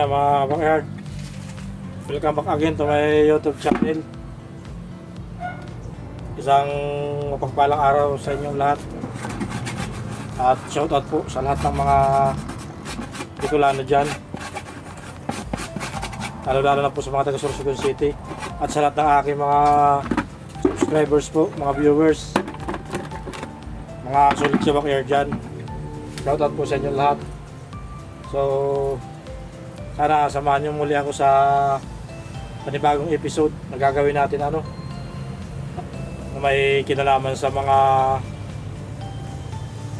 Kaya mga backyard, welcome back again to my YouTube channel. Isang mapagpalang araw sa inyong lahat. At shoutout po sa lahat ng mga Bicolano dyan. Lalo-lalo na po sa mga taga Sorsogon City. At sa lahat ng aking mga subscribers po, mga viewers. Mga sulit sa backyard dyan. Shoutout po sa inyong lahat. So, sana samahan niyo muli ako sa panibagong episode na gagawin natin ano na may kinalaman sa mga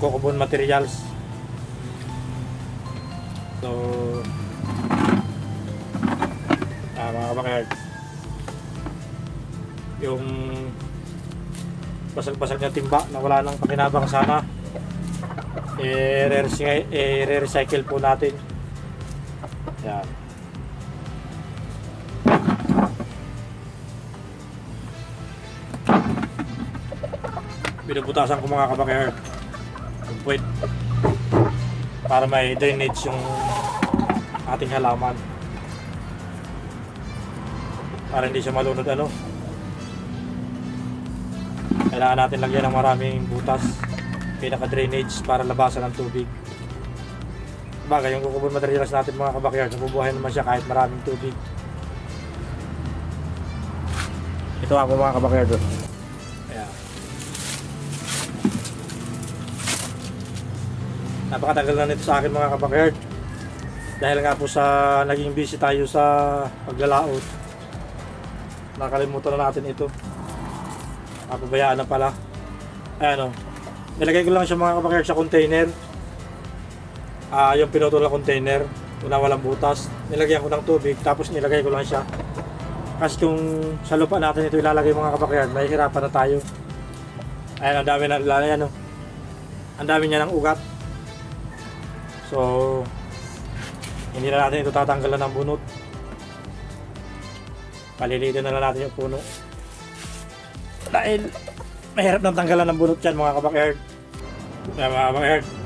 kokobon materials. So, ah, mga kabakayard, yung basag-basag na timba na wala nang pakinabang sana, i-recycle, i-recycle po natin. Yan. Binubutasan ko mga. Yung puwet. Para may drainage yung ating halaman. Para hindi siya malunod ano. Kailangan natin lagyan ng maraming butas. Pinaka-drainage para labasan ng tubig. Bagay, yung kukubon materials natin mga kabakyard, nabubuhay naman siya kahit maraming tubig. Ito ako mga kabakyard. oh. Ayan. Napakatagal na nito sa akin mga kabakyard. Dahil nga po sa naging busy tayo sa paglalaot. Nakalimutan na natin ito. Napabayaan na pala. Ayan o. Nilagay ko lang siya mga kabakyard sa container ah yung pinutol na container una walang butas nilagyan ko ng tubig tapos nilagay ko lang siya. Kasi kung sa lupa natin ito ilalagay mga kabakyard may hirapan na tayo. Ayan ang dami na lalagyan no? ang dami niya ng ugat. So hindi na natin ito tatanggalan ng bunot. Palilitin na lang natin yung puno. Dahil mahirap nang tanggalan ng bunot yan mga kaya mga kabakyard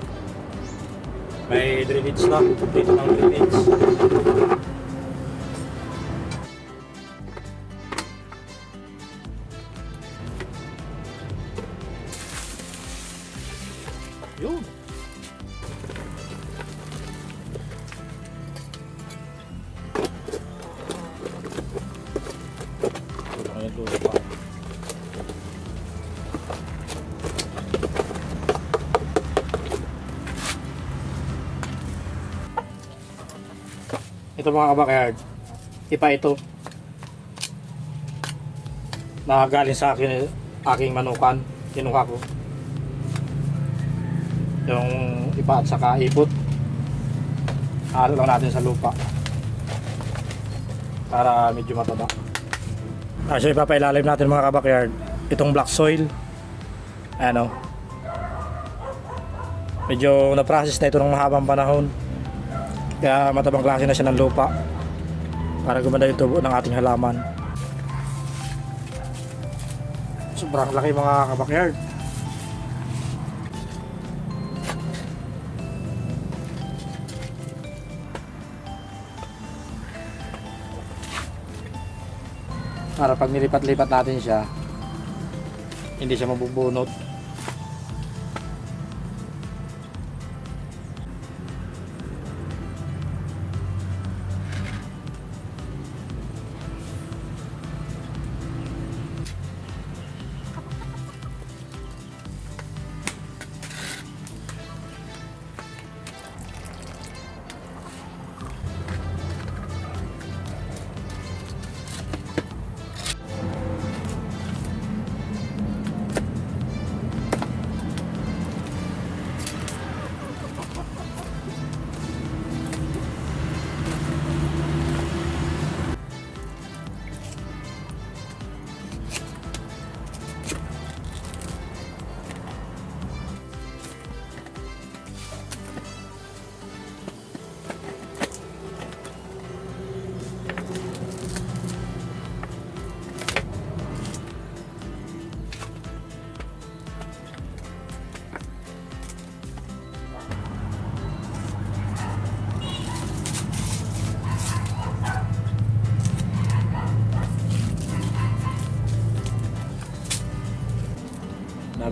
may drainage na. Dito ng drainage. Ito mga kabakayard. Ipa ito. Nakagaling sa akin aking manukan. Kinuha ko. Yung ipa at saka ipot. Halo lang natin sa lupa. Para medyo mataba. Ah, so ipapailalim natin mga kabakayard. Itong black soil. Ano. Medyo na-process na ito ng mahabang panahon. Kaya matabang klase na siya ng lupa para gumanda yung tubo ng ating halaman. Sobrang laki mga kabakyard. Para pag nilipat-lipat natin siya, hindi siya mabubunot.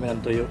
Kami ng tuyo.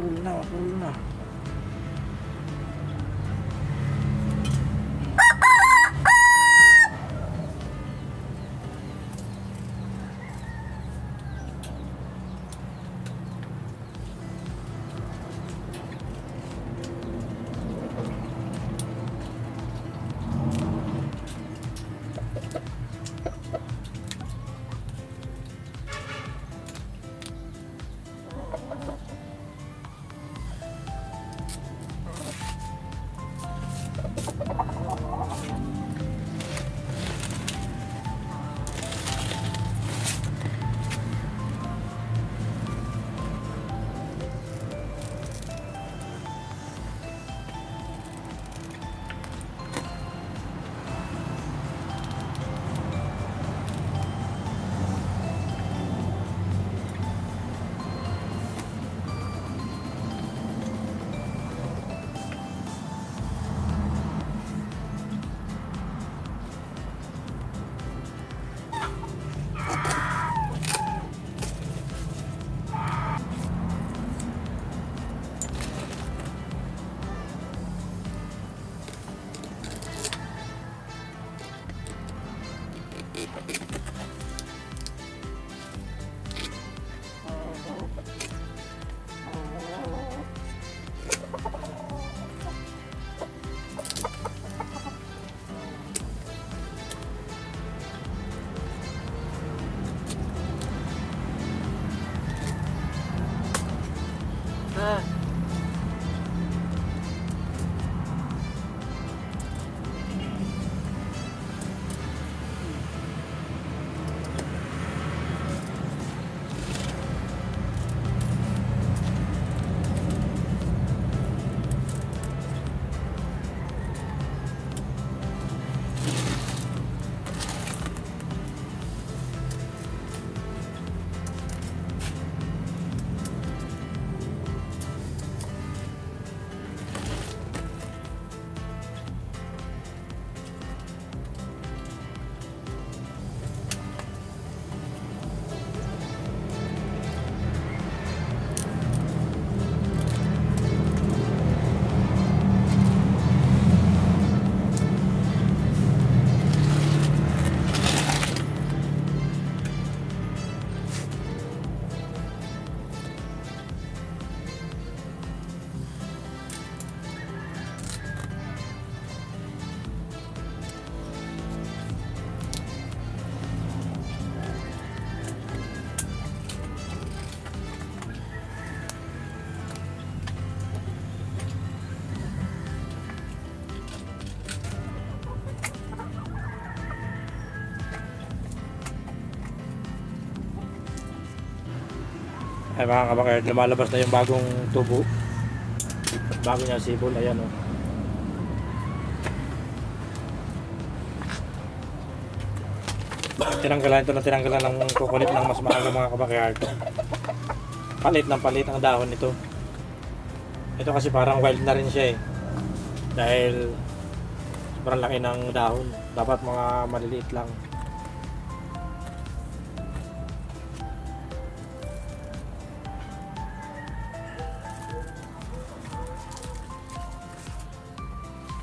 Ay, mapulol na, mapulol Ay mga kabakayard, lumalabas na yung bagong tubo. Bago niya sibol, ayan o. Tinanggalan ito na tinanggalan ng kukulit ng mas maaga mga kabakayard. Palit ng palit ang dahon nito. Ito kasi parang wild na rin siya eh. Dahil sobrang laki ng dahon. Dapat mga maliliit lang.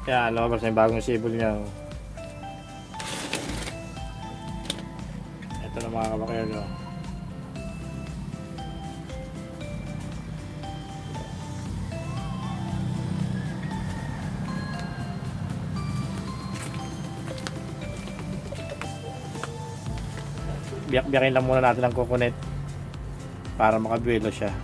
Kaya na yung bagong sibol niya. oh. Ito na mga kabakayard. Oh. Biyak-biyakin lang muna natin ang kukunet para makabuelo siya.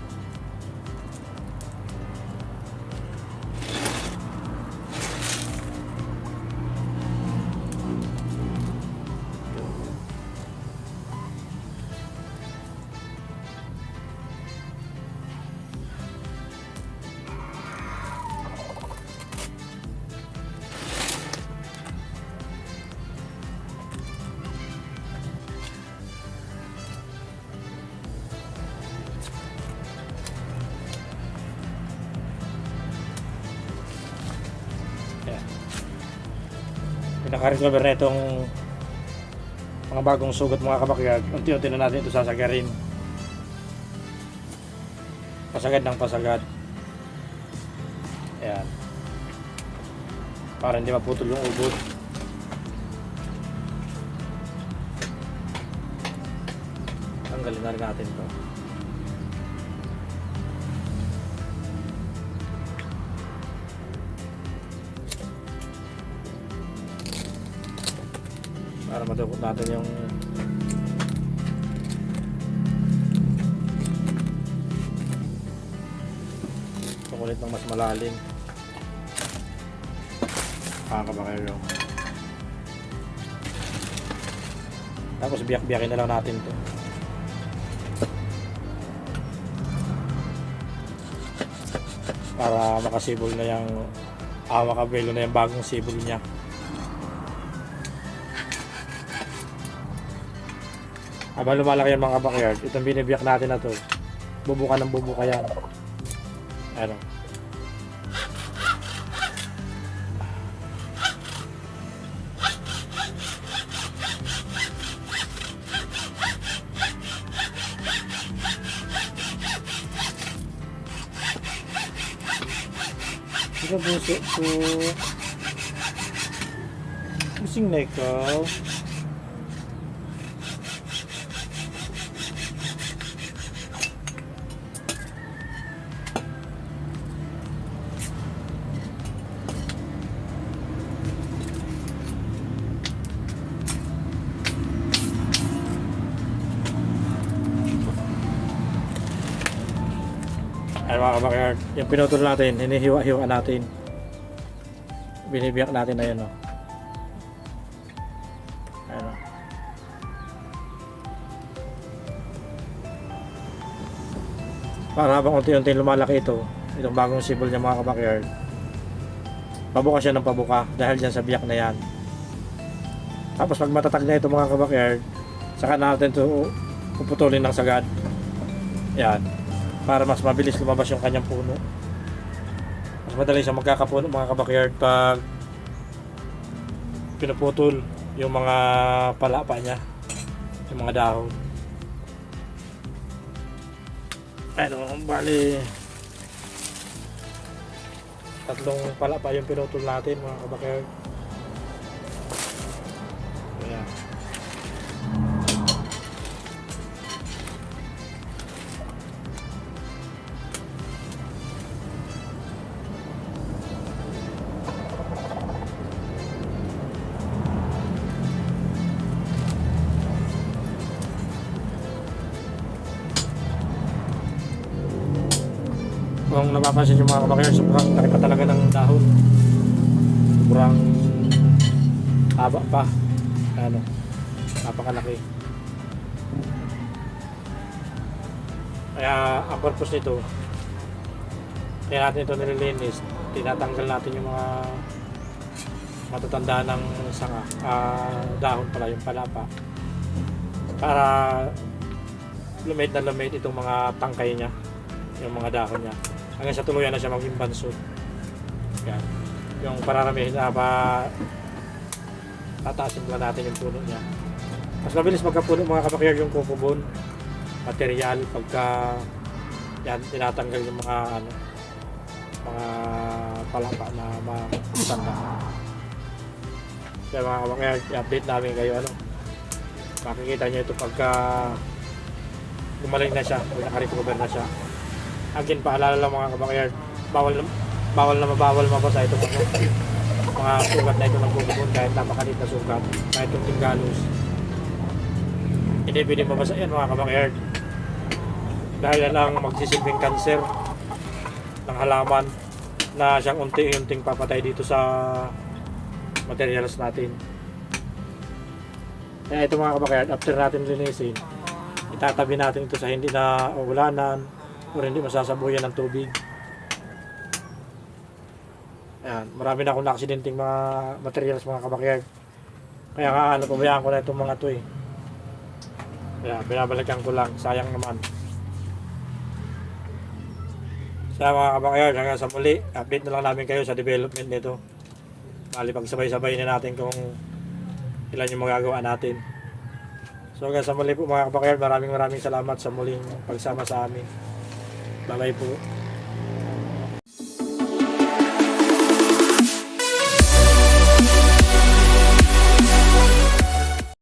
Pinaka-recover na itong mga bagong sugat mga kabakyag. Unti-unti na natin ito sasagarin. Pasagad ng pasagad. Ayan. Para hindi maputol yung ubod. Tanggalin na rin natin to. Para madukot natin yung kukulit ng mas malalim. Kakabakero tapos biyak-biyakin na lang natin to. Para makasibol na yung ah makabelo na yung bagong sibol niya Habang lumalaki yung mga backyard, itong binibiyak natin na to, bubuka ng bubuka yan. Ano? Ika buso ko. Busing na ikaw. Mga kabakayard, yung pinutol natin, hinihiwa-hiwa natin. Binibiyak natin na yun, no? Ayun, no? Para habang unti-unti lumalaki ito, itong bagong sibol niya mga kabakayard, pabuka siya ng pabuka dahil dyan sa biyak na yan. Tapos pag matatag na ito mga kabakayard, saka natin ito puputulin ng sagad. Yan. Para mas mabilis lumabas yung kanyang puno. Mas madali siya magkakapuno mga kabakyard pag pinuputol yung mga palapa niya. Yung mga dahon. Ano, bali tatlong palapa yung pinutol natin mga kabakyard. Kung napapansin yung mga kabakyard, sobrang laki pa talaga ng dahon. Sobrang haba pa. Ano, napakalaki. Kaya ang purpose nito, kaya natin ito nililinis, tinatanggal natin yung mga matatanda ng sanga, ah, dahon pala, yung palapa. Para lumit na lumit itong mga tangkay niya, yung mga dahon niya. Hanggang sa tuluyan na siya maging bansod. Yan. Yung pararamihin na ba tataasin lang natin yung puno niya. Mas mabilis magkapuno mga kabakyard yung kukubon material pagka yan tinatanggal yung mga ano mga palapa na matanda. Kaya mga kabakyard, i-update namin kayo ano. Makikita niyo ito pagka gumaling na siya, o nakarecover na siya. Again, paalala lang mga kabakyard, bawal na, bawal na mabawal mabasa itong ano, mga sugat na ito ng kukubon kahit napakalit na sugat, kahit yung tinggalos. Hindi pwede mabasa yan mga kabakyard. Dahil yan ang magsisilbing cancer ng halaman na siyang unti-unting papatay dito sa materials natin. Kaya ito mga kabakyard, after natin linisin, itatabi natin ito sa hindi na ulanan o hindi masasabuyan ng tubig. Ayan, marami na akong na-accidenting mga materials mga kabakyard. Kaya nga ano, pabayaan ko na itong mga to eh. Kaya binabalikan ko lang, sayang naman. Sa mga kabakyard, hanggang sa muli, update na lang namin kayo sa development nito. Bali, pagsabay-sabay na natin kung ilan yung magagawa natin. So hanggang sa muli po mga kabakyard, maraming maraming salamat sa muling pagsama sa amin. Bye-bye po.